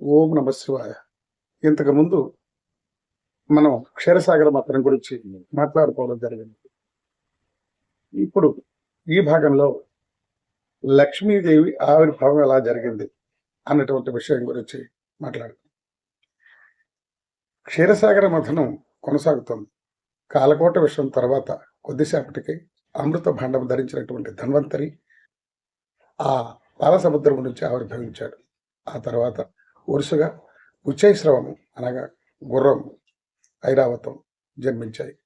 ఓం నమ శివాయ. ఇంతకుముందు మనం క్షీరసాగర మతం గురించి మాట్లాడుకోవడం జరిగింది. ఇప్పుడు ఈ భాగంలో లక్ష్మీదేవి ఆవిర్భావం ఎలా జరిగింది అన్నటువంటి విషయం గురించి మాట్లాడుతాం క్షీరసాగర మథనం కొనసాగుతుంది. కాలకోట విషయం తర్వాత కొద్దిసేపటికి అమృత భాండం ధరించినటువంటి ధన్వంతరి ఆ పాలసముద్రం నుంచి ఆవిర్భవించాడు. ఆ తర్వాత వరుసగా ఉచ్చైశ్రవము అనగా గుర్రం ఐరావతం జన్మించాయి.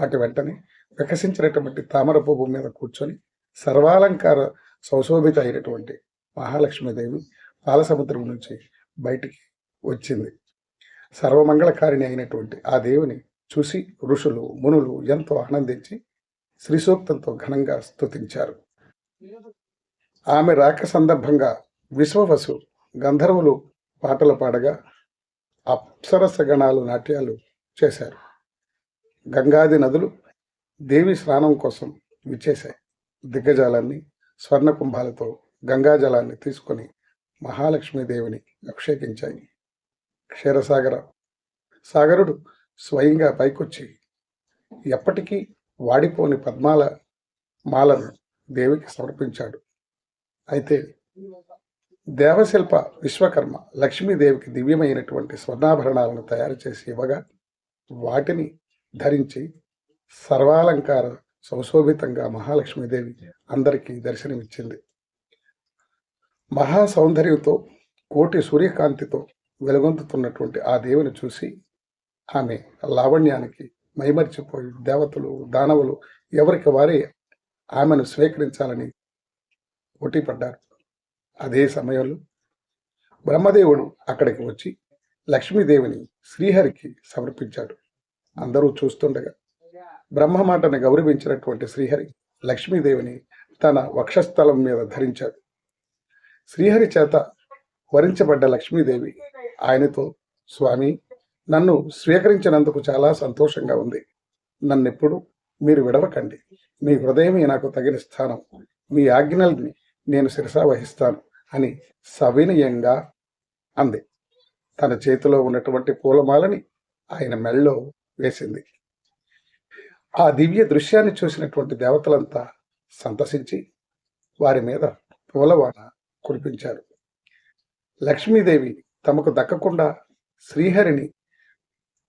వాటి వెంటనే వికసించినటువంటి తామర పువ్వు మీద కూర్చొని సర్వాలంకార సౌశోభిత అయినటువంటి మహాలక్ష్మీదేవి పాలసముద్రం నుంచి బయటికి వచ్చింది. సర్వమంగళకారిణి అయినటువంటి ఆ దేవుని చూసి ఋషులు మునులు ఎంతో ఆనందించి శ్రీసూక్తంతో ఘనంగా స్తుతించారు. ఆమె రాక సందర్భంగా విశ్వవసు గంధర్వులు పాటలు పాడగా అప్సరస గణాలు నాట్యాలు చేశారు. గంగాది నదులు దేవి స్నానం కోసం విచ్చేశాయి. దిగ్గజాలాన్ని స్వర్ణ కుంభాలతో గంగాజలాన్ని తీసుకొని మహాలక్ష్మీదేవిని అభిషేకించాయి. క్షీరసాగర సాగరుడు స్వయంగా పైకొచ్చి ఎప్పటికీ వాడిపోని పద్మాల మాలను దేవికి సమర్పించాడు. అయితే దేవశిల్ప విశ్వకర్మ లక్ష్మీదేవికి దివ్యమైనటువంటి స్వర్ణాభరణాలను తయారు చేసి ఇవ్వగా వాటిని ధరించి సర్వాలంకార సంశోభితంగా మహాలక్ష్మీదేవి అందరికీ దర్శనమిచ్చింది. మహా సౌందర్యంతో కోటి సూర్యకాంతితో వెలుగొందుతున్నటువంటి ఆ దేవుని చూసి ఆమె లావణ్యానికి మైమరిచిపోయి దేవతలు దానవులు ఎవరికి వారే ఆమెను స్వీకరించాలని పోటీపడ్డారు. అదే సమయంలో బ్రహ్మదేవుడు అక్కడికి వచ్చి లక్ష్మీదేవిని శ్రీహరికి సమర్పించాడు. అందరూ చూస్తుండగా బ్రహ్మ మాటను గౌరవించినటువంటి శ్రీహరి లక్ష్మీదేవిని తన వక్షస్థలం మీద ధరించాడు. శ్రీహరి చేత వరించబడ్డ లక్ష్మీదేవి ఆయనతో స్వామి నన్ను స్వీకరించినందుకు చాలా సంతోషంగా ఉంది. నన్నెప్పుడు మీరు విడవకండి. మీ హృదయమే నాకు తగిన స్థానం. మీ ఆజ్ఞల్ని నేను శిరసా వహిస్తాను. అని సవినయంగా అంది. తన చేతిలో ఉన్నటువంటి పూలమాలని ఆయన మెళ్ళలో వేసింది. ఆ దివ్య దృశ్యాన్ని చూసినటువంటి దేవతలంతా సంతసించి వారి మీద పూలవాన కురిపించారు. లక్ష్మీదేవి తమకు దక్కకుండా శ్రీహరిని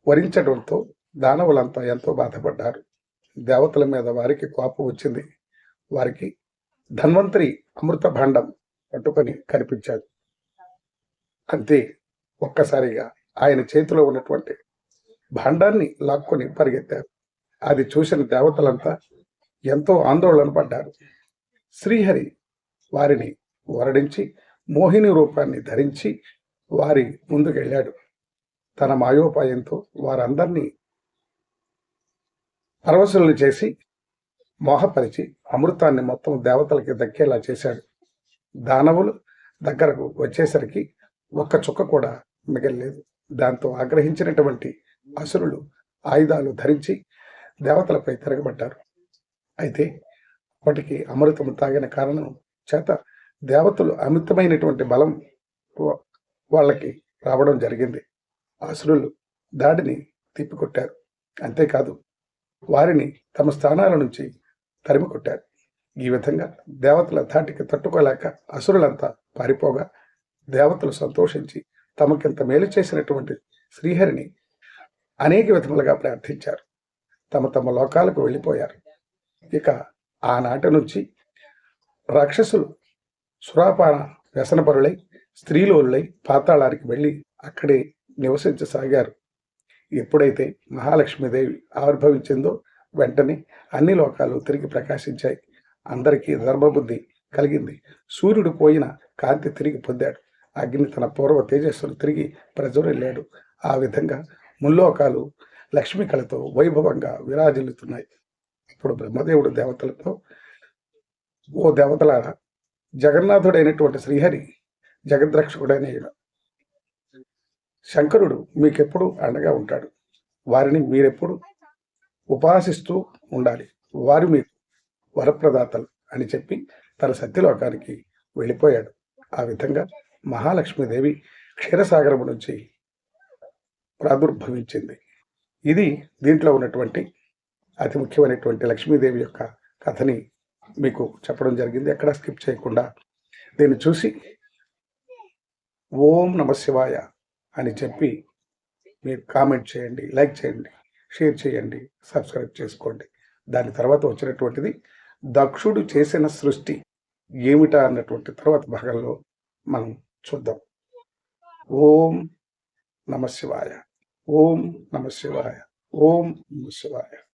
వరించడంతో దానవులంతా ఎంతో బాధపడ్డారు. దేవతల మీద వారికి కోపం వచ్చింది. వారికి ధన్వంతరి అమృత భాండం పట్టుకొని కనిపించాడు. అంతే ఒక్కసారిగా ఆయన చేతిలో ఉన్నటువంటి భాండాన్ని లాక్కొని పరిగెత్తారు. అది చూసిన దేవతలంతా ఎంతో ఆందోళన పడ్డారు. శ్రీహరి వారిని వరడించి మోహిని రూపాన్ని ధరించి వారి ముందుకెళ్ళాడు. తన మాయోపాయంతో వారందరినీ పరవశులను చేసి మోహపరిచి అమృతాన్ని మొత్తం దేవతలకి దక్కేలా చేశాడు. దానవులు దగ్గరకు వచ్చేసరికి ఒక్క చుక్క కూడా మిగలలేదు. దాంతో ఆగ్రహించినటువంటి అసురులు ఆయుధాలు ధరించి దేవతలపై తిరగబడ్డారు. అయితే అప్పటికి అమృతము తాగిన కారణం చేత దేవతలు అమితమైనటువంటి బలం వాళ్ళకి రావడం జరిగింది. అసురులు దాడిని తిప్పికొట్టారు. అంతేకాదు వారిని తమ స్థానాల నుంచి తరిమి కొట్టారు ఈ విధంగా దేవతల ధాటికి తట్టుకోలేక అసురులంతా పారిపోగా దేవతలు సంతోషించి తమకింత మేలు చేసినటువంటి శ్రీహరిని అనేక విధములుగా ప్రార్థించారు. తమ తమ లోకాలకు వెళ్ళిపోయారు. ఇక ఆనాటి నుంచి రాక్షసులు సురాపాన వ్యసనపరులై స్త్రీలోలులై పాతాళానికి వెళ్ళి అక్కడే నివసించసాగారు. ఎప్పుడైతే మహాలక్ష్మీదేవి ఆవిర్భవించిందో వెంటనే అన్ని లోకాలు తిరిగి ప్రకాశించాయి. అందరికీ ధర్మబుద్ధి కలిగింది. సూర్యుడు పోయిన కాంతి తిరిగి పొందాడు. అగ్ని తన పూర్వ తేజస్సును తిరిగి ప్రజ్వరిల్లాడు ఆ విధంగా ముల్లోకాలు లక్ష్మి కళతో వైభవంగా విరాజిల్లుతున్నాయి. అప్పుడు బ్రహ్మదేవుడు దేవతలతో ఓ దేవతలారా జగన్నాథుడైనటువంటి శ్రీహరి జగద్రక్షకుడైన ఈయన. శంకరుడు మీకెప్పుడు అండగా ఉంటాడు. వారిని మీరెప్పుడు ఉపాసిస్తూ ఉండాలి. వారు మీకు వరప్రదాతలు అని చెప్పి తన సత్యలోకానికి వెళ్ళిపోయాడు. ఆ విధంగా మహాలక్ష్మీదేవి క్షీరసాగరము నుంచి ప్రాదుర్భవించింది. ఇది దీంట్లో ఉన్నటువంటి అతి ముఖ్యమైనటువంటి లక్ష్మీదేవి యొక్క కథని మీకు చెప్పడం జరిగింది. ఎక్కడ స్కిప్ చేయకుండా దీన్ని చూసి ఓం నమ శివాయ అని చెప్పి మీరు కామెంట్ చేయండి లైక్ చేయండి షేర్ చేయండి సబ్స్క్రైబ్ చేసుకోండి. దాని తర్వాత వచ్చినటువంటిది దక్షుడు చేసిన సృష్టి ఏమిటా అన్నటువంటి తర్వాత భాగంలో మనం చూద్దాం. ఓం నమ శివాయ. ఓం నమ శివాయ. ఓం నమ శివాయ.